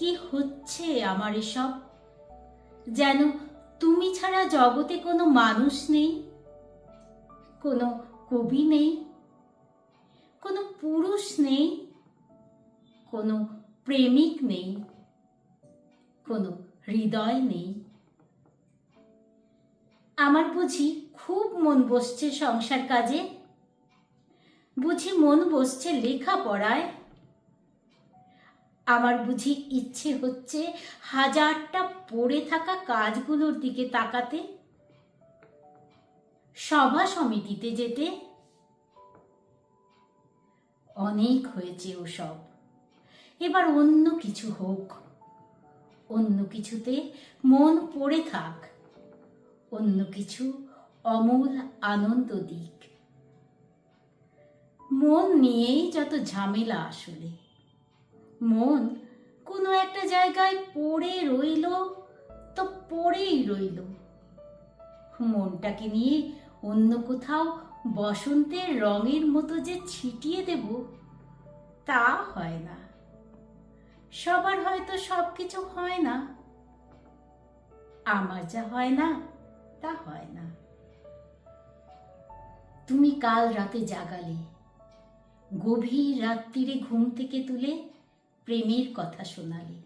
কি হচ্ছে আমার এসব? যেন তুমি ছাড়া জগতে কোনো মানুষ নেই, কোনো কবি নেই, কোনো পুরুষ নেই, কোনো প্রেমিক নেই, কোনো হৃদয় নেই। আমার বুঝি খুব মন বসছে সংসার কাজে, বুঝি মন বসছে লেখাপড়ায়। আমার বুঝি ইচ্ছে হচ্ছে হাজারটা পড়ে থাকা কাজগুলোর দিকে তাকাতে? সভা সমিতিতে যেতে? অনেক হয়েছে ওসব। এবার অন্য কিছু হোক। অন্য কিছুতে মন পড়ে থাক। অন্য কিছু অমূল আনন্দ দিক। মন নিয়েই যত ঝামেলা আসলে। মন কোনো একটা জায়গায় পড়ে রইল, তো পড়েই রইল। মনটাকে নিয়ে অন্য কোথাও বসন্তের রঙের মতো যে ছিটিয়ে দেব, তা হয় না। সবার হয়তো সব কিছু হয় না। আমার যা হয় না, তা হয় না। তুমি কাল রাতে জাগালে, গভীর রাত্রিরে ঘুম থেকে তুলে প্রেমের কথা শোনালে।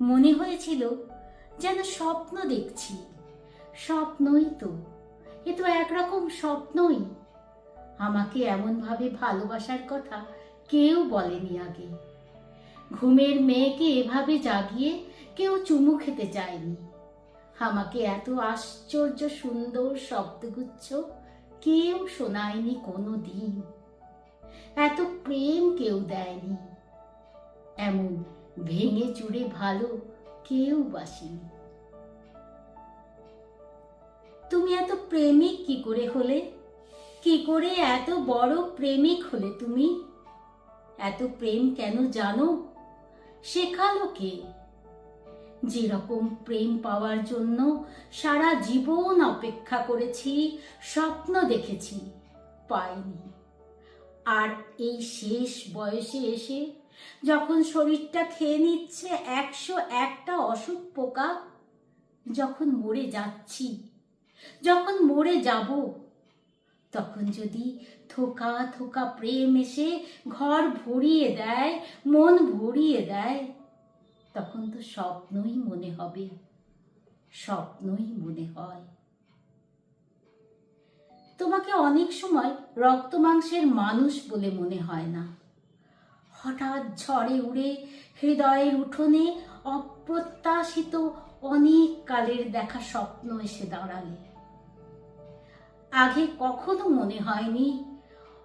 মনে হয়েছিল যেন স্বপ্ন দেখছি। স্বপ্নই তো, এ তো একরকম স্বপ্নই। আমাকে এমনভাবে ভালোবাসার কথা কেউ বলেনি আগে। ঘুমের মেয়েকে এভাবে জাগিয়ে কেউ চুমু খেতে চায়নি। আমাকে এত আশ্চর্য সুন্দর শব্দগুচ্ছ কেউ শোনায়নি কোনো দিন এত প্রেম কেউ দেয়নি। এমন ভেঙে চুড়ে ভালো কেউ বাসেনি। তুমি এত প্রেমিক কি করে হলে? কি করে এত বড় প্রেমিক হলে তুমি? এত প্রেম কেন জানো? শেখালো কে? যেরকম প্রেম পাওয়ার জন্য সারা জীবন অপেক্ষা করেছি, স্বপ্ন দেখেছি, পাইনি। আর এই শেষ বয়সে এসে যখন শরীরটা খেয়ে নিচ্ছে একশো একটা অসুখ পোকা, যখন মরে যাচ্ছি, যখন মরে যাব, তখন যদি থোকা থোকা প্রেম এসে ঘর ভরিয়ে দেয়, মন ভরিয়ে দেয়, তখন তো স্বপ্নই মনে হবে, স্বপ্নই মনে হয়। তোমাকে অনেক সময় রক্ত মাংসের মানুষ বলে মনে হয় না। হঠাৎ ঝড়ে উড়ে হৃদয়ের উঠোনে অপ্রত্যাশিত অনেক কালের দেখা স্বপ্ন এসে দাঁড়ালে। আগে কখনো মনে হয়নি,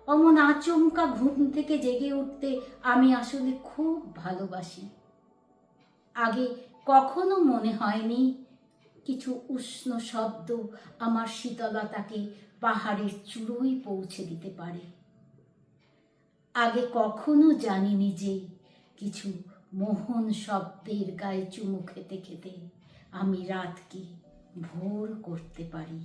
অমন আচমকা ঘুম থেকে জেগে উঠতে আমি আসলে খুব ভালোবাসি। আগে কখনো মনে হয়নি কিছু উষ্ণ শব্দ আমার শীতলতাকে পাহাড়ের চূড়োই পৌঁছে দিতে পারে। আগে কখনো জানিনি যে কিছু মোহন শব্দের গায়ে চুমু খেতে খেতে আমি রাতকে ভোর করতে পারি।